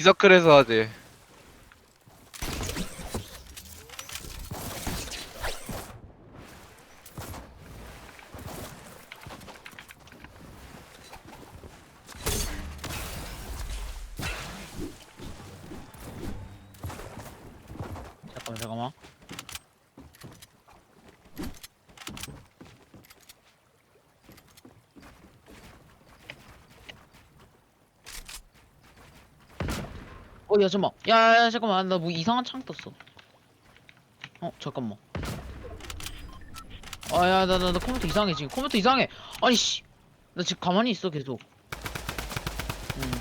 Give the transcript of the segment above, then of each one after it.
이서클에서 하지. 잠깐만 잠깐만 어야 잠깐만. 야 야 잠깐만. 나 뭐 이상한 창 떴어. 어 잠깐만. 아야 나 나 나 컴퓨터 이상해 지금. 컴퓨터 이상해. 아니 씨나 지금 가만히 있어 계속. 음.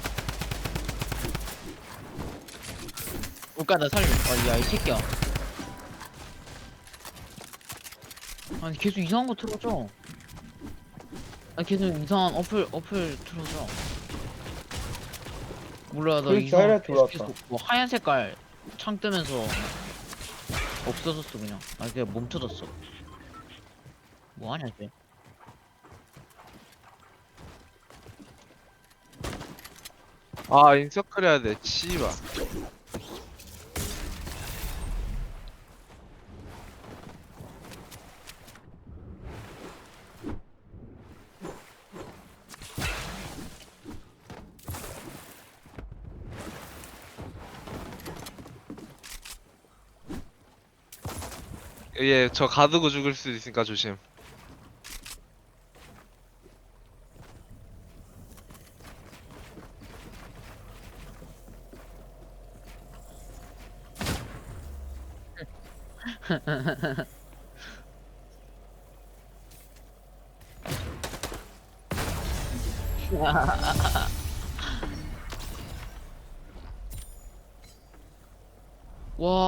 올까 나 살려. 아야 이 새끼야. 아니 계속 이상한 거 틀어줘. 아니 계속 이상한 어플 어플 틀어줘 몰라 나 계속, 올라왔다. 계속 뭐 하얀 색깔 창 뜨면서 없어졌어 그냥 아 그냥 멈춰졌어 뭐하냐 쟤아 인서클 해야 돼. 씨발. 예, 저 가두고 죽을 수 있으니까 조심. 와